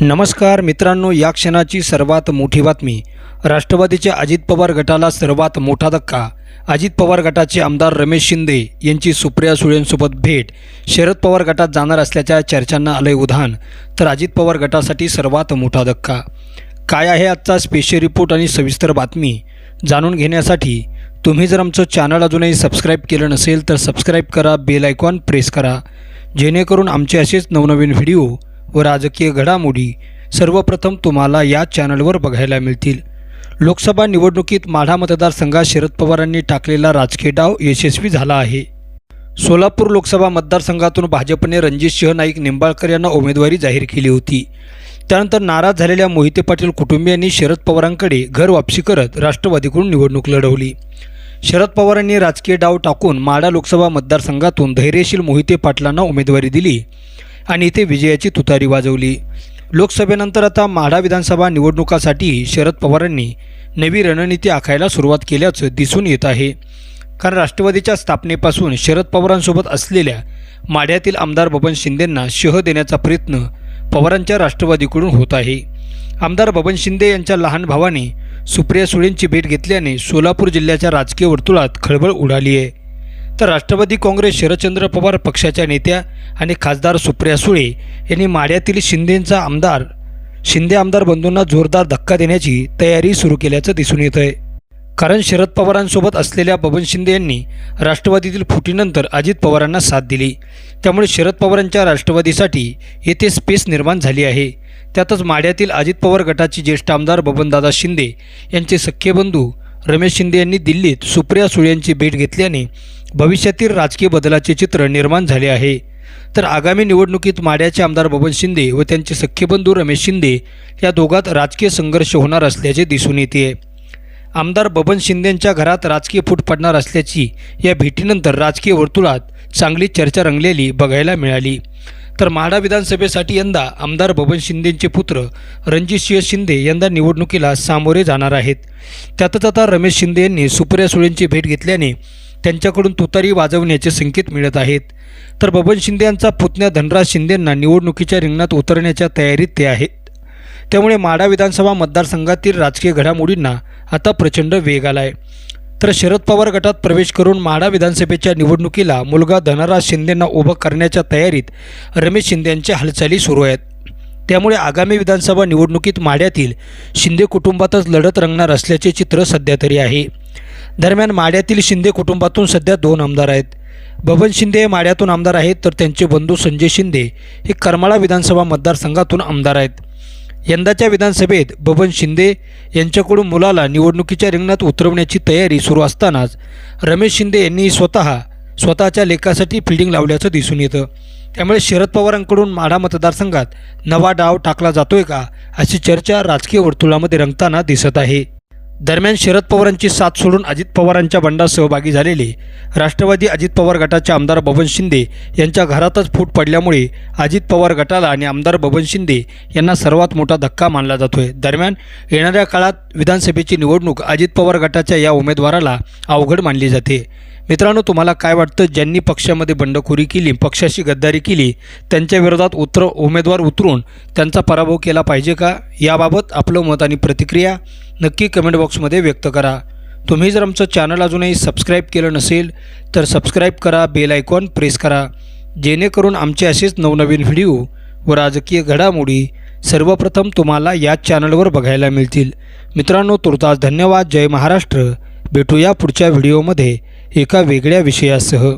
नमस्कार मित्रांनो या क्षणाची सर्वात मोठी बातमी. राष्ट्रवादीच्या अजित पवार गटाला सर्वात मोठा धक्का. अजित पवार गटाचे आमदार रमेश शिंदे यांची सुप्रिया सुळेंसोबत भेट. शरद पवार गटात जाणार असल्याच्या चर्चांना आलंय उधाण. तर अजित पवार गटासाठी सर्वात मोठा धक्का. काय आहे आजचा स्पेशल रिपोर्ट आणि सविस्तर बातमी? जाणून घेण्यासाठी तुम्ही जर आमचं चॅनल अजूनही सबस्क्राईब केलं नसेल तर सबस्क्राईब करा बेल आयकॉन प्रेस करा. जेणेकरून आमचे असेच नवनवीन व्हिडिओ व राजकीय घडामोडी सर्वप्रथम तुम्हाला या चॅनलवर बघायला मिळतील. लोकसभा निवडणुकीत माढा मतदारसंघात शरद पवारांनी टाकलेला राजकीय डाव यशस्वी झाला आहे. सोलापूर लोकसभा मतदारसंघातून भाजपने रणजितसिंह नाईक निंबाळकर यांना उमेदवारी जाहीर केली होती. त्यानंतर नाराज झालेल्या मोहिते पाटील कुटुंबियांनी शरद पवारांकडे घर वापसी करत राष्ट्रवादीकडून निवडणूक लढवली. शरद पवारांनी राजकीय डाव टाकून माडा लोकसभा मतदारसंघातून धैर्यशील मोहिते पाटलांना उमेदवारी दिली. आणि इथे विजयाची तुतारी वाजवली. लोकसभेनंतर आता माढा विधानसभा निवडणुकासाठी शरद पवारांनी नवी रणनीती आखायला सुरुवात केल्याचं दिसून येत आहे. कारण राष्ट्रवादीच्या स्थापनेपासून शरद पवारांसोबत असलेल्या माढ्यातील आमदार बबन शिंदेंना शह देण्याचा प्रयत्न पवारांच्या राष्ट्रवादीकडून होत आहे. आमदार बबन शिंदे यांच्या लहान भावाने सुप्रिया सुळेंची भेट घेतल्याने सोलापूर जिल्ह्याच्या राजकीय वर्तुळात खळबळ उडाली आहे. तर राष्ट्रवादी काँग्रेस शरदचंद्र पवार पक्षाच्या नेत्या आणि खासदार सुप्रिया सुळे यांनी माढ्यातील शिंदेंचा आमदार शिंदे आमदार बंधूंना जोरदार धक्का देण्याची तयारी सुरू केल्याचं दिसून येत आहे कारण शरद पवारांसोबत असलेल्या बबन शिंदे यांनी राष्ट्रवादीतील फुटीनंतर अजित पवारांना साथ दिली. त्यामुळे शरद पवारांच्या राष्ट्रवादीसाठी येथे स्पेस निर्माण झाली आहे. त्यातच माढ्यातील अजित पवार गटाचे ज्येष्ठ आमदार बबनदादा शिंदे यांचे सख्खे बंधू रमेश शिंदे यांनी दिल्लीत सुप्रिया सुळे यांची भेट घेतल्याने भविष्यातील राजकीय बदलाचे चित्र निर्माण झाले आहे. तर आगामी निवडणुकीत माड्याचे आमदार बबन शिंदे व त्यांचे सख्यबंधू रमेश शिंदे या दोघात राजकीय संघर्ष होणार असल्याचे दिसून येते. आमदार बबन शिंदेंच्या घरात राजकीय फूट पडणार असल्याची या भेटीनंतर राजकीय वर्तुळात चांगली चर्चा रंगलेली बघायला मिळाली. तर म्हाडा विधानसभेसाठी यंदा आमदार बबन शिंदेंचे पुत्र रणजितसिंह शिंदे यंदा निवडणुकीला सामोरे जाणार आहेत. त्यातच आता रमेश शिंदे यांनी सुप्रिया सुळेंची भेट घेतल्याने त्यांच्याकडून तुतारी वाजवण्याचे संकेत मिळत आहेत. तर बबन शिंदे यांचा पुतण्या धनराज शिंदेंना निवडणुकीच्या रिंगणात उतरण्याच्या तयारीत ते आहेत. त्यामुळे माडा विधानसभा मतदारसंघातील राजकीय घडामोडींना आता प्रचंड वेग आला आहे तर शरद पवार गटात प्रवेश करून माढा विधानसभेच्या निवडणुकीला मुलगा धनराज शिंदेंना उभं करण्याच्या तयारीत रमेश शिंदे यांच्या हालचाली सुरू आहेत. त्यामुळे आगामी विधानसभा निवडणुकीत माढ्यातील शिंदे कुटुंबातच लढत रंगणार असल्याचे चित्र सध्या तरी आहे. दरम्यान माढ्यातील शिंदे कुटुंबातून सध्या दोन आमदार आहेत. बबन शिंदे हे माढ्यातून आमदार आहेत तर त्यांचे बंधू संजय शिंदे हे करमाळा विधानसभा मतदारसंघातून आमदार आहेत. यंदाच्या विधानसभेत बबन शिंदे यांच्याकडून मुलाला निवडणुकीच्या रिंगणात उतरवण्याची तयारी सुरू असतानाच रमेश शिंदे यांनी स्वतः स्वतःच्या लेखासाठी फिल्डिंग लावल्याचं दिसून येतं. त्यामुळे शरद पवारांकडून माढा मतदारसंघात नवा डाव टाकला जातोय का अशी चर्चा राजकीय वर्तुळामध्ये रंगताना दिसत आहे. दरम्यान शरद पवारांची साथ सोडून अजित पवारांच्या बंडात सहभागी झालेले राष्ट्रवादी अजित पवार गटाचे आमदार बबन शिंदे यांच्या घरातच फूट पडल्यामुळे अजित पवार गटाला आणि आमदार बबन शिंदे यांना सर्वात मोठा धक्का मानला जातोय. दरम्यान येणाऱ्या काळात विधानसभेची निवडणूक अजित पवार गटाच्या या उमेदवाराला अवघड मानली जाते. मित्रांनो तुम्हाला काय वाटतं? ज्यांनी पक्षामध्ये बंडखोरी केली पक्षाशी गद्दारी केली त्यांच्या विरोधात उतर उमेदवार उतरून त्यांचा पराभव केला पाहिजे का? याबाबत आपलं मत आणि प्रतिक्रिया नक्की कमेंट बॉक्समध्ये व्यक्त करा. तुम्ही जर आमचं चॅनल अजूनही सबस्क्राईब केलं नसेल तर सबस्क्राईब करा बेल आयकॉन प्रेस करा. जेणेकरून आमचे असेच नवनवीन व्हिडिओ व राजकीय घडामोडी सर्वप्रथम तुम्हाला याच चॅनलवर बघायला मिळतील. मित्रांनो तुर्तास धन्यवाद. जय महाराष्ट्र. भेटूया पुढच्या व्हिडिओमध्ये एका वेगळ्या विषयासह.